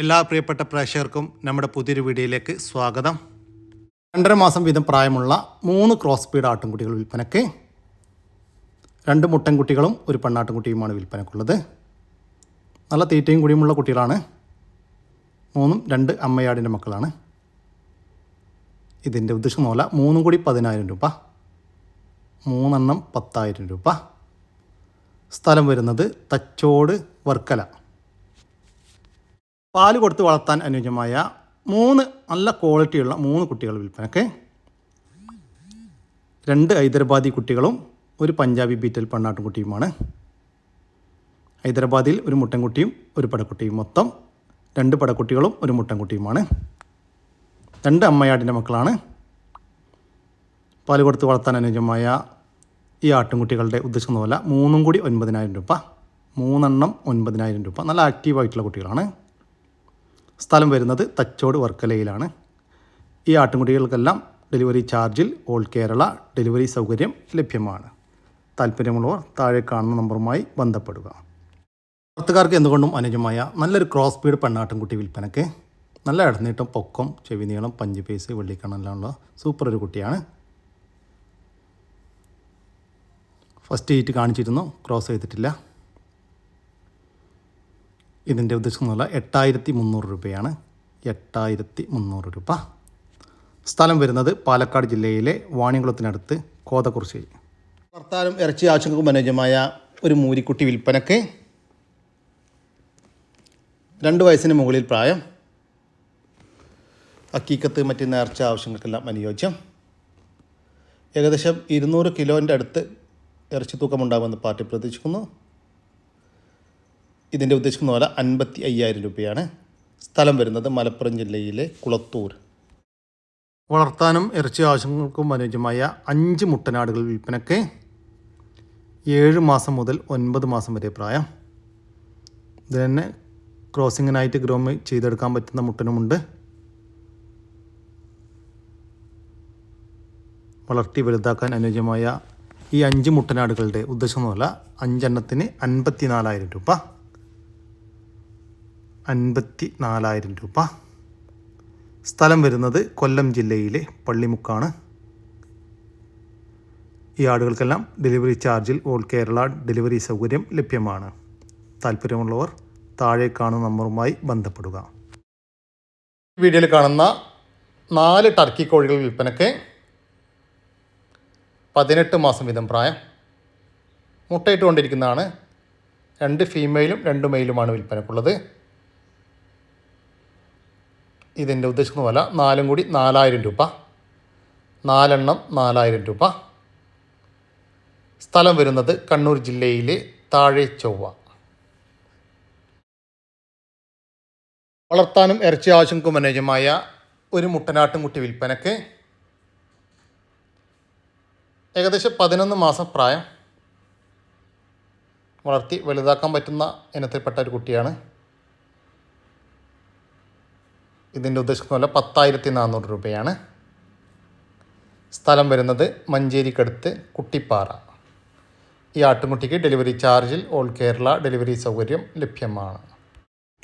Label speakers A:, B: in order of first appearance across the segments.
A: എല്ലാ പ്രിയപ്പെട്ട പ്രേക്ഷകർക്കും നമ്മുടെ പുതിയൊരു വീഡിയോയിലേക്ക് സ്വാഗതം. രണ്ടര മാസം വീതം പ്രായമുള്ള മൂന്ന് ക്രോസ് സ്പീഡ് ആട്ടിൻകുട്ടികൾ വിൽപ്പനയ്ക്ക് രണ്ട് മുട്ടൻകുട്ടികളും ഒരു പെണ്ണാട്ടിൻകുട്ടിയുമാണ് വിൽപ്പനക്കുള്ളത് നല്ല തീറ്റയും കുടിയുമുള്ള കുട്ടികളാണ്. മൂന്നും രണ്ട് അമ്മയാടിന്റെ മക്കളാണ്. ഇതിന്റെ ഉദ്ദേശം മൂല മൂന്നും കൂടി പതിനായിരം രൂപ. മൂന്നെണ്ണം പത്തായിരം രൂപ. സ്ഥലം വരുന്നത് തച്ചോട് വർക്കല. പാൽ കൊടുത്ത് വളർത്താൻ അനുയോജ്യമായ മൂന്ന് നല്ല ക്വാളിറ്റിയുള്ള മൂന്ന് കുട്ടികൾ വിൽപ്പനക്ക് രണ്ട് ഹൈദരാബാദി കുട്ടികളും ഒരു പഞ്ചാബി ബീറ്റൽ പെണ്ണാട്ടും കുട്ടിയുമാണ്. ഹൈദരാബാദിൽ ഒരു മുട്ടൻകുട്ടിയും ഒരു പടക്കുട്ടിയും മൊത്തം. രണ്ട് പടക്കുട്ടികളും ഒരു മുട്ടൻകുട്ടിയുമാണ് രണ്ട് അമ്മയാടിന്റെ മക്കളാണ്. പാൽ കൊടുത്ത് വളർത്താൻ അനുയോജ്യമായ ഈ ആട്ടിൻകുട്ടികളുടെ ഉദ്ദേശിക്കുന്ന മൂന്നും കൂടി ഒൻപതിനായിരം രൂപ. മൂന്നെണ്ണം ഒൻപതിനായിരം രൂപ. നല്ല ആക്റ്റീവായിട്ടുള്ള കുട്ടികളാണ്. സ്ഥലം വരുന്നത് തച്ചോട് വർക്കലയിലാണ്. ഈ ആട്ടിൻകുട്ടികൾക്കെല്ലാം ഡെലിവറി ചാർജിൽ ഓൾ കേരള ഡെലിവറി സൗകര്യം ലഭ്യമാണ്. താല്പര്യമുള്ളവർ താഴെ കാണുന്ന നമ്പറുമായി ബന്ധപ്പെടുക. വളർത്തുകാർക്ക് എന്തുകൊണ്ടും അനുജമായ നല്ലൊരു ക്രോസ് സ്പീഡ് പെണ്ണാട്ടിൻകുട്ടി വിൽപ്പനയ്ക്ക് നല്ല ഇടനീട്ടം പൊക്കം ചെവി നീളം പഞ്ച് പേസ് വെള്ളിക്കണ്ണെല്ലാമുള്ള സൂപ്പർ ഒരു കുട്ടിയാണ്. ഫസ്റ്റ് ഹീറ്റ് കാണിച്ചിരുന്നു ക്രോസ് ചെയ്തിട്ടില്ല. ഇതിന്റെ ഉദ്ദേശം എന്നുള്ള എട്ടായിരത്തി മുന്നൂറ് രൂപയാണ്. എട്ടായിരത്തി മുന്നൂറ് രൂപ. സ്ഥലം വരുന്നത് പാലക്കാട് ജില്ലയിലെ വാണിയംകുളത്തിനടുത്ത് കോതക്കുറിശ്ശേരി വളർത്താനും ഇറച്ചി ആവശ്യങ്ങൾക്ക് അനുയോജ്യമായ ഒരു മൂരിക്കുട്ടി വിൽപ്പനക്ക് രണ്ട് വയസ്സിന് മുകളിൽ പ്രായം. അക്കീക്കത്ത് മറ്റ് നേർച്ച ആവശ്യങ്ങൾക്കെല്ലാം അനുയോജ്യം. ഏകദേശം ഇരുന്നൂറ് കിലോന്റെ അടുത്ത് ഇറച്ചി തൂക്കമുണ്ടാകുമെന്ന് പാർട്ടി പ്രതീക്ഷിക്കുന്നു. ഇതിന്റെ ഉദ്ദേശിക്കുന്ന പോലെ അൻപത്തി അയ്യായിരം രൂപയാണ്. സ്ഥലം വരുന്നത് മലപ്പുറം ജില്ലയിലെ കുളത്തൂർ. വളർത്താനും ഇറച്ചി ആവശ്യങ്ങൾക്കും അനുയോജ്യമായ അഞ്ച് മുട്ടനാടുകൾ വിൽപ്പനയ്ക്ക് ഏഴ് മാസം മുതൽ ഒൻപത് മാസം വരെ പ്രായം. ഇതിന് തന്നെ ക്രോസിങ്ങിനായിട്ട് ഗ്രോം ചെയ്തെടുക്കാൻ പറ്റുന്ന മുട്ടനുമുണ്ട്. വളർത്തി വലുതാക്കാൻ അനുയോജ്യമായ ഈ അഞ്ച് മുട്ടനാടുകളുടെ ഉദ്ദേശമൊന്നുമല്ല അഞ്ചെണ്ണത്തിന് അൻപത്തി നാലായിരം രൂപ. അൻപത്തി നാലായിരം രൂപ. സ്ഥലം വരുന്നത് കൊല്ലം ജില്ലയിലെ പള്ളിമുക്കാണ്. ഈ ആടുകൾക്കെല്ലാം ഡെലിവറി ചാർജിൽ ഓൾ കേരള ഡെലിവറി സൗകര്യം ലഭ്യമാണ്. താല്പര്യമുള്ളവർ താഴെ കാണുന്ന നമ്പറുമായി ബന്ധപ്പെടുക. വീഡിയോയിൽ കാണുന്ന നാല് ടർക്കി കോഴികൾ വിൽപ്പനയ്ക്ക് പതിനെട്ട് മാസം വീതം പ്രായം. മുട്ടയിട്ടുകൊണ്ടിരിക്കുന്നതാണ് രണ്ട് ഫീമെയിലും രണ്ട് മെയിലുമാണ് വിൽപ്പനക്കുള്ളത്. ഇതിന്റെ ഉദ്ദേശിക്കുന്ന വില നാലും കൂടി നാലായിരം രൂപ. നാലെണ്ണം നാലായിരം രൂപ. സ്ഥലം വരുന്നത് കണ്ണൂർ ജില്ലയിലെ താഴെ ചൊവ്വ. വളർത്താനും ഇറച്ചി ആവശ്യങ്ങൾക്കും അനുയോജ്യമായ ഒരു മുട്ടനാട്ടുംകുട്ടി വിൽപ്പനയ്ക്ക് ഏകദേശം പതിനൊന്ന് മാസം പ്രായം. വളർത്തി വലുതാക്കാൻ പറ്റുന്ന ഇനത്തിൽപ്പെട്ട ഒരു കുട്ടിയാണ്. ഇതിന്റെ ഉദ്ദേശിക്കുന്ന പോലെ പത്തായിരത്തി നാനൂറ് രൂപയാണ്. സ്ഥലം വരുന്നത് മഞ്ചേരിക്കടുത്ത് കുട്ടിപ്പാറ. ഈ ആട്ടുംകുട്ടിക്ക് ഡെലിവറി ചാർജിൽ ഓൾ കേരള ഡെലിവറി സൗകര്യം ലഭ്യമാണ്.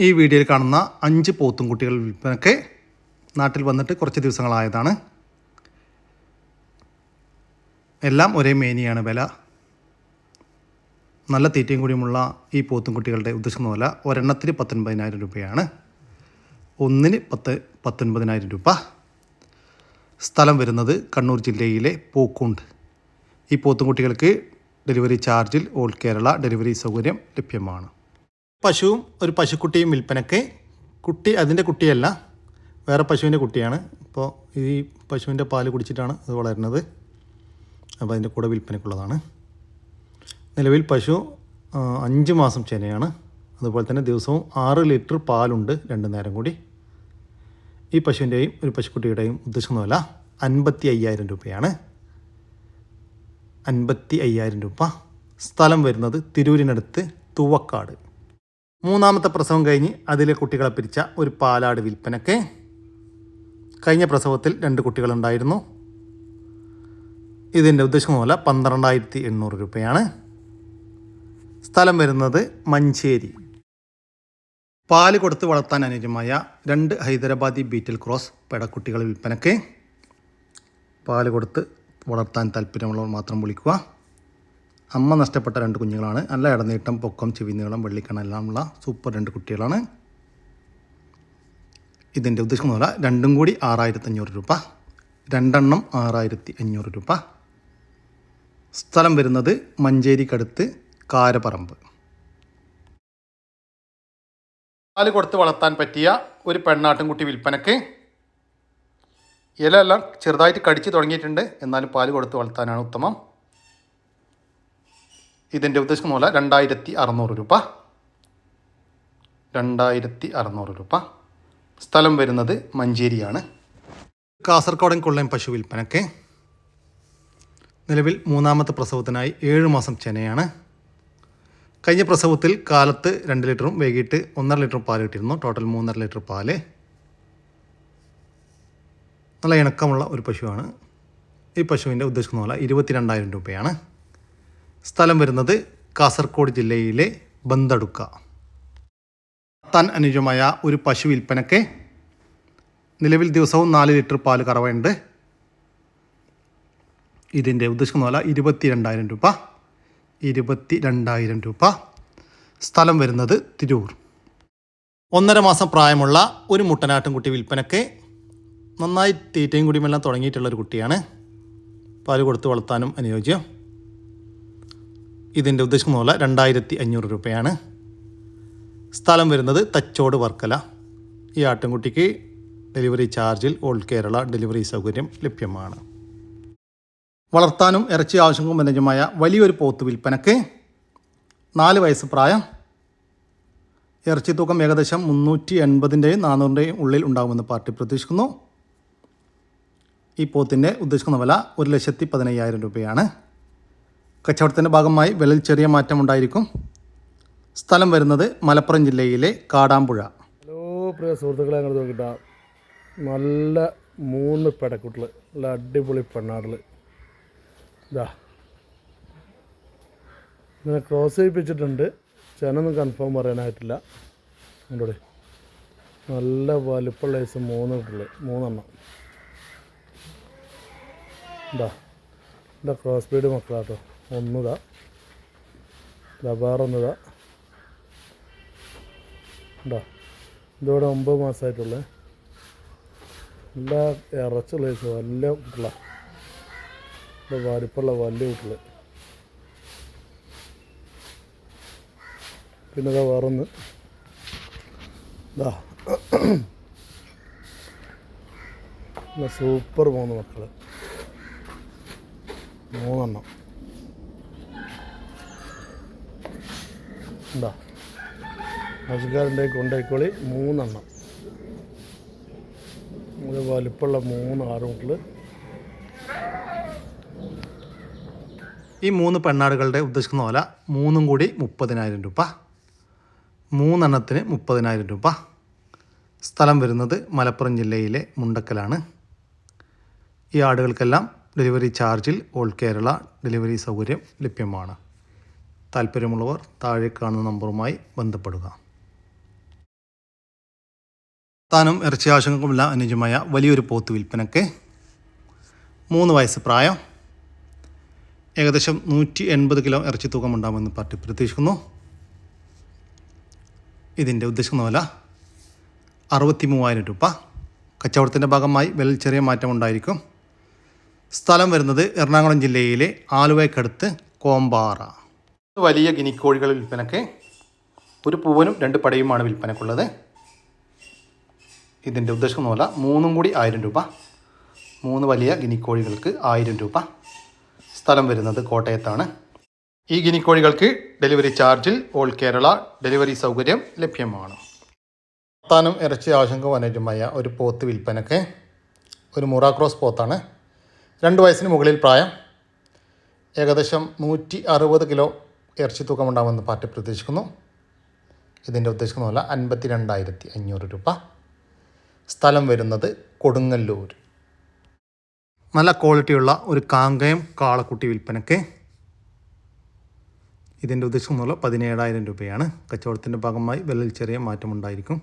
A: ഈ വീഡിയോയിൽ കാണുന്ന അഞ്ച് പോത്തും കുട്ടികൾ വിൽപ്പനയ്ക്ക് നാട്ടിൽ വന്നിട്ട് കുറച്ച് ദിവസങ്ങളായതാണ്. എല്ലാം ഒരേ മേനിയാണ് വില. നല്ല തീറ്റയും കൂടിയുമുള്ള ഈ പോത്തും കുട്ടികളുടെ ഉദ്ദേശിക്കുന്ന വില ഒരെണ്ണത്തിന് പത്തൊൻപതിനായിരം രൂപയാണ്. ഒന്നിന് പത്ത് പത്തൊൻപതിനായിരം രൂപ. സ്ഥലം വരുന്നത് കണ്ണൂർ ജില്ലയിലെ പൂക്കുണ്ട്. ഈ പോത്തുംകുട്ടികൾക്ക് ഡെലിവറി ചാർജിൽ ഓൾ കേരള ഡെലിവറി സൗകര്യം ലഭ്യമാണ്. പശുവും ഒരു പശുക്കുട്ടിയും വിൽപ്പനയ്ക്ക് കുട്ടി അതിന്റെ കുട്ടിയല്ല വേറെ പശുവിന്റെ കുട്ടിയാണ്. ഇപ്പോൾ ഈ പശുവിന്റെ പാൽ കുടിച്ചിട്ടാണ് അത് വളരുന്നത്. അപ്പോൾ അതിന്റെ കൂടെ വിൽപ്പനയ്ക്കുള്ളതാണ് നിലവിൽ പശു അഞ്ച് മാസം ചെനയാണ്. അതുപോലെ തന്നെ ദിവസവും ആറ് ലിറ്റർ പാലുണ്ട് രണ്ട് നേരം കൂടി. ഈ പശുവിന്റെയും ഒരു പശുക്കുട്ടിയുടെയും ഉദ്ദേശിക്കുന്ന വില അൻപത്തി അയ്യായിരം രൂപയാണ്. അൻപത്തി അയ്യായിരം രൂപ. സ്ഥലം വരുന്നത് തിരൂരിനടുത്ത് തുവക്കാട്. മൂന്നാമത്തെ പ്രസവം കഴിഞ്ഞ് അതിലെ കുട്ടികളെ പിരിച്ച ഒരു പാലാട് വിൽപ്പനക്ക് കഴിഞ്ഞ പ്രസവത്തിൽ രണ്ട് കുട്ടികളുണ്ടായിരുന്നു. ഇതിന്റെ ഉദ്ദേശിക്കുന്ന പോലെ പന്ത്രണ്ടായിരത്തി എണ്ണൂറ് രൂപയാണ്. സ്ഥലം വരുന്നത് മഞ്ചേരി. പാൽ കൊടുത്ത് വളർത്താൻ അനുയോജ്യമായ രണ്ട് ഹൈദരാബാദി ബീറ്റൽ ക്രോസ് പെടക്കുട്ടികളെ വിൽപ്പനയ്ക്ക് പാൽ കൊടുത്ത് വളർത്താൻ താല്പര്യമുള്ളവർ മാത്രം വിളിക്കുക. അമ്മ നഷ്ടപ്പെട്ട രണ്ട് കുഞ്ഞുങ്ങളാണ്. നല്ല ഇടനീട്ടം പൊക്കം ചെവിനീളം ഉള്ള സൂപ്പർ രണ്ട് കുട്ടികളാണ്. ഇതിന്റെ ഉദ്ദേശിക്കുന്ന പോലെ രണ്ടും കൂടി ആറായിരത്തി അഞ്ഞൂറ് രൂപ. രണ്ടെണ്ണം ആറായിരത്തി അഞ്ഞൂറ് രൂപ. സ്ഥലം വരുന്നത് മഞ്ചേരിക്കടുത്ത് കാരപ്പറമ്പ് പാൽ കൊടുത്ത് വളർത്താൻ പറ്റിയ ഒരു പെണ്ണാട്ടിൻകുട്ടി വിൽപ്പനക്ക്. ഇലയെല്ലാം ചെറുതായിട്ട് കടിച്ച് തുടങ്ങിയിട്ടുണ്ട്. എന്നാലും പാൽ കൊടുത്ത് വളർത്താനാണ് ഉത്തമം. ഇതിന്റെ ഉദ്ദേശം മൂല രണ്ടായിരത്തി അറുന്നൂറ് രൂപ. രണ്ടായിരത്തി അറുന്നൂറ് രൂപ. സ്ഥലം വരുന്നത് മഞ്ചേരിയാണ്. കാസർഗോഡൻ കൊള്ളയം പശു വിൽപ്പനക്ക്. നിലവിൽ മൂന്നാമത്തെ പ്രസവത്തിനായി ഏഴ് മാസം ചെനയാണ് കഴിഞ്ഞ പ്രസവത്തിൽ കാലത്ത് രണ്ട് ലിറ്ററും വൈകിട്ട് ഒന്നര ലിറ്റർ പാൽ കിട്ടിയിരുന്നു. ടോട്ടൽ മൂന്നര ലിറ്റർ പാൽ നല്ല ഇണക്കമുള്ള ഒരു പശുവാണ്. ഈ പശുവിന്റെ ഉദ്ദേശിക്കുന്ന പോലെ ഇരുപത്തിരണ്ടായിരം രൂപയാണ്. സ്ഥലം വരുന്നത് കാസർഗോഡ് ജില്ലയിലെ ബന്തടുക്ക താൻ അനുജമായ ഒരു പശു വിൽപ്പനയ്ക്ക് നിലവിൽ ദിവസവും നാല് ലിറ്റർ പാൽ കറവയുണ്ട്. ഇതിന്റെ ഉദ്ദേശിക്കുന്ന പോലെ ഇരുപത്തി രണ്ടായിരം രൂപ. ഇരുപത്തി രണ്ടായിരം രൂപ. സ്ഥലം വരുന്നത് തിരൂർ. ഒന്നര മാസം പ്രായമുള്ള ഒരു മുട്ടനാട്ടിൻകുട്ടി വിൽപ്പനക്ക് നന്നായി തീറ്റയും കുടിയുമെല്ലാം തുടങ്ങിയിട്ടുള്ള ഒരു കുട്ടിയാണ്. പാൽ കൊടുത്ത് വളർത്താനും അനുയോജ്യം. ഇതിന്റെ ഉദ്ദേശിക്കുന്ന പോലെ രണ്ടായിരത്തി അഞ്ഞൂറ് രൂപയാണ്. സ്ഥലം വരുന്നത് തച്ചോട് വർക്കല. ഈ ആട്ടിൻകുട്ടിക്ക് ഡെലിവറി ചാർജിൽ ഓൾ കേരള ഡെലിവറി സൗകര്യം ലഭ്യമാണ്. വളർത്താനും ഇറച്ചി ആവശ്യങ്ങൾക്കും അനുയോജ്യമായ വലിയൊരു പോത്ത് വിൽപ്പനക്ക് നാല് വയസ്സ് പ്രായം. ഇറച്ചി തൂക്കം ഏകദേശം മുന്നൂറ്റി എൺപതിന്റെയും നാനൂറിന്റെയും ഉള്ളിൽ ഉണ്ടാകുമെന്ന് പാർട്ടി പ്രതീക്ഷിക്കുന്നു. ഈ പോത്തിന്റെ ഉദ്ദേശിക്കുന്ന വില ഒരു ലക്ഷത്തി പതിനയ്യായിരം രൂപയാണ്. കച്ചവടത്തിന്റെ ഭാഗമായി വിലയിൽ ചെറിയ മാറ്റം ഉണ്ടായിരിക്കും. സ്ഥലം വരുന്നത് മലപ്പുറം ജില്ലയിലെ കാടാമ്പുഴ.
B: ഹലോ പ്രിയ സുഹൃത്തുക്കളെ അങ്ങോട്ട് നോക്കിയിട്ടാണ് നല്ല മൂന്ന് പെടക്കുട്ടിൽ നല്ല അടിപൊളി പെണ്ണാടുകൾ ഇതാ ഇങ്ങനെ ക്രോസ് ചെയ്യിപ്പിച്ചിട്ടുണ്ട്. ചെനൊന്നും കൺഫേം പറയാനായിട്ടില്ല. കണ്ടോടെ നല്ല വലുപ്പുള്ള ഐസ് മൂന്ന് കുട്ടികൾ മൂന്നെണ്ണം. ഇതാ ഇതാ ക്രോസ് ബീഡ് മക്കളാട്ടോ ഒന്നുതാ. ഇതാ വേറൊന്നുതാ. ഉണ്ടോ ഇതോടെ ഒമ്പത് മാസമായിട്ടുള്ളത് നല്ല ഇറച്ചുള്ള ദിവസം വലിയ കുട്ടികള വലിപ്പമുള്ള വലിയ കുട്ടികൾ പിന്നെ അതാ വേറൊന്ന്. ഇതാ സൂപ്പർ മൂന്ന് മക്കൾ മൂന്നെണ്ണം. എന്താ ആവശ്യക്കാരുണ്ടെങ്കിൽ കൊണ്ടുപോയിക്കോളി മൂന്നെണ്ണം. വലിപ്പമുള്ള മൂന്ന് ആറുമുട്ടിൽ
A: ഈ മൂന്ന് പെണ്ണാടുകളുടെ ഉദ്ദേശിക്കുന്ന പോലെ മൂന്നും കൂടി മുപ്പതിനായിരം രൂപ. മൂന്നെണ്ണത്തിന് മുപ്പതിനായിരം രൂപ. സ്ഥലം വരുന്നത് മലപ്പുറം ജില്ലയിലെ മുണ്ടക്കലാണ്. ഈ ആടുകൾക്കെല്ലാം ഡെലിവറി ചാർജിൽ ഓൾ കേരള ഡെലിവറി സൗകര്യം ലഭ്യമാണ്. താല്പര്യമുള്ളവർ താഴെ കാണുന്ന നമ്പറുമായി ബന്ധപ്പെടുക. താനും ഇറച്ചി ആവശ്യങ്ങൾക്കുമെല്ലാം അനുജമായ വലിയൊരു പോത്ത് വിൽപ്പനയ്ക്ക് മൂന്ന് വയസ്സ് പ്രായം. ഏകദേശം നൂറ്റി എൺപത് കിലോ ഇറച്ചി തൂക്കം ഉണ്ടാകുമെന്ന് പാർട്ടി പ്രതീക്ഷിക്കുന്നു. ഇതിന്റെ ഉദ്ദേശം പോലെ അറുപത്തി മൂവായിരം രൂപ. കച്ചവടത്തിന്റെ ഭാഗമായി വില ചെറിയ മാറ്റം ഉണ്ടായിരിക്കും. സ്ഥലം വരുന്നത് എറണാകുളം ജില്ലയിലെ ആലുവയ്ക്കടുത്ത് കോമ്പാറ. വലിയ ഗിനിക്കോഴികൾ വിൽപ്പനയ്ക്ക് ഒരു പൂവനും രണ്ട് പടയുമാണ് വിൽപ്പനക്കുള്ളത്. ഇതിന്റെ ഉദ്ദേശം പോലെ മൂന്നും കൂടി ആയിരം രൂപ. മൂന്ന് വലിയ ഗിനിക്കോഴികൾക്ക് ആയിരം രൂപ. സ്ഥലം വരുന്നത് കോട്ടയത്താണ്. ഈ ഗിനിക്കോഴികൾക്ക് ഡെലിവറി ചാർജിൽ ഓൾ കേരള ഡെലിവറി സൗകര്യം ലഭ്യമാണ്. താനും ഇറച്ചി ആശങ്ക അനുയോജ്യമായ ഒരു പോത്ത് വിൽപ്പനക്ക് ഒരു മുറാക്രോസ് പോത്താണ്. രണ്ട് വയസ്സിന് മുകളിൽ പ്രായം. ഏകദേശം നൂറ്റി അറുപത് കിലോ ഇറച്ചി തൂക്കമുണ്ടാകുമെന്ന് പാർട്ടി പ്രതീക്ഷിക്കുന്നു. ഇതിന്റെ ഉദ്ദേശിക്കുന്ന പോലെ അൻപത്തി രണ്ടായിരത്തി അഞ്ഞൂറ് രൂപ. സ്ഥലം വരുന്നത് കൊടുങ്ങല്ലൂർ. നല്ല ക്വാളിറ്റിയുള്ള ഒരു കാങ്കയം കാളക്കുട്ടി വിൽപ്പനയ്ക്ക് ഇതിന്റെ ഉദ്ദേശം മൂലം പതിനേഴായിരം രൂപയാണ്. കച്ചവടത്തിന്റെ ഭാഗമായി വിലയിൽ ചെറിയ മാറ്റമുണ്ടായിരിക്കും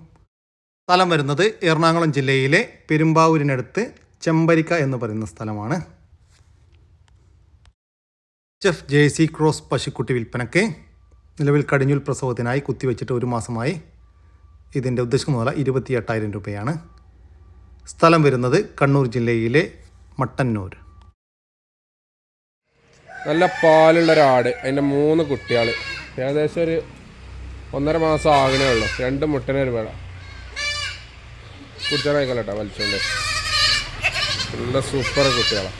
A: സ്ഥലം വരുന്നത് എറണാകുളം ജില്ലയിലെ പെരുമ്പാവൂരിനടുത്ത് ചെമ്പരിക്ക എന്ന് പറയുന്ന സ്ഥലമാണ്. ചെഫ് ജെ സി ക്രോസ് പശുക്കുട്ടി വിൽപ്പനയ്ക്ക് നിലവിൽ കടിഞ്ഞുൽ പ്രസവത്തിനായി കുത്തിവെച്ചിട്ട് ഒരു മാസമായി. ഇതിന്റെ ഉദ്ദേശം മുതൽ ഇരുപത്തി എട്ടായിരം രൂപയാണ്. സ്ഥലം വരുന്നത് കണ്ണൂർ ജില്ലയിലെ മട്ടന്നൂർ.
C: നല്ല പാലുള്ള ഒരാട് അതിന്റെ മൂന്ന് കുട്ടികൾ ഏകദേശം ഒരു ഒന്നര മാസം ആകണേ ഉള്ളൂ. രണ്ട് മുട്ടനെ ഒരു വേള. കുട്ടികളായിക്കോട്ടെ കേട്ടോ വലിച്ചോണ്ട്. നല്ല സൂപ്പർ കുട്ടികളാണ്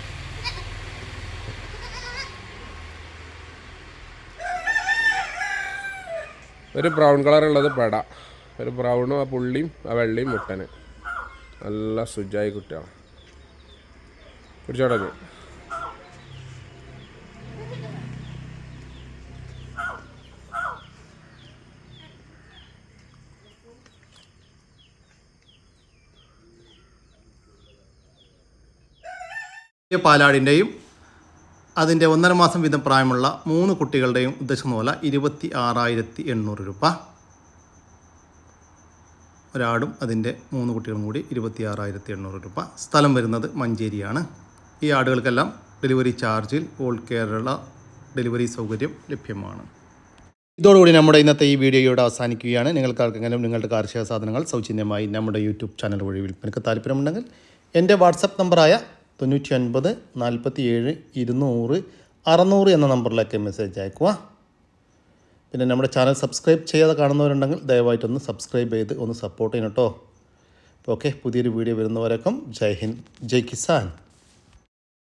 C: ഒരു ബ്രൗൺ കളറുള്ളത് പെട. ഒരു ബ്രൗണും ആ പുള്ളിയും ആ വെള്ളിയും മുട്ടന്. നല്ല സുജായി കുട്ടികളാണ്
A: ഈ പാലാടിന്റെയും അതിന്റെ ഒന്നര മാസം വീതം പ്രായമുള്ള മൂന്ന് കുട്ടികളുടെയും ഉദ്ദേശം പോലെ ഇരുപത്തി ആറായിരത്തി എണ്ണൂറ് രൂപ. ഒരാടും അതിന്റെ മൂന്ന് കുട്ടികളും കൂടി ഇരുപത്തി ആറായിരത്തി എണ്ണൂറ് രൂപ. സ്ഥലം വരുന്നത് മഞ്ചേരിയാണ്. ഈ ആടുകൾക്കെല്ലാം ഡെലിവറി ചാർജിൽ ഓൾ കേരള ഡെലിവറി സൗകര്യം ലഭ്യമാണ്. ഇതോടുകൂടി നമ്മുടെ ഇന്നത്തെ ഈ വീഡിയോ ഇവിടെ അവസാനിക്കുകയാണ്. നിങ്ങൾക്ക് ആർക്കെങ്കിലും നിങ്ങളുടെ കാർഷിക സാധനങ്ങൾ സൗജന്യമായി നമ്മുടെ യൂട്യൂബ് ചാനൽ വഴി വിൽപ്പനക്ക് താല്പര്യമുണ്ടെങ്കിൽ എന്റെ വാട്സപ്പ് നമ്പറായ തൊണ്ണൂറ്റി ഒൻപത് നാൽപ്പത്തി ഏഴ് ഇരുന്നൂറ് അറുന്നൂറ് എന്ന നമ്പറിലേക്ക് മെസ്സേജ് അയക്കുക. പിന്നെ നമ്മുടെ ചാനൽ സബ്സ്ക്രൈബ് ചെയ്യാതെ കാണുന്നവരുണ്ടെങ്കിൽ ദയവായിട്ടൊന്ന് സബ്സ്ക്രൈബ് ചെയ്ത് ഒന്ന് സപ്പോർട്ട് ചെയ്യണം കേട്ടോ. ഓക്കെ പുതിയൊരു വീഡിയോ വരുന്നവരേക്കും ജയ് ഹിന്ദ് ജയ് കിസാൻ.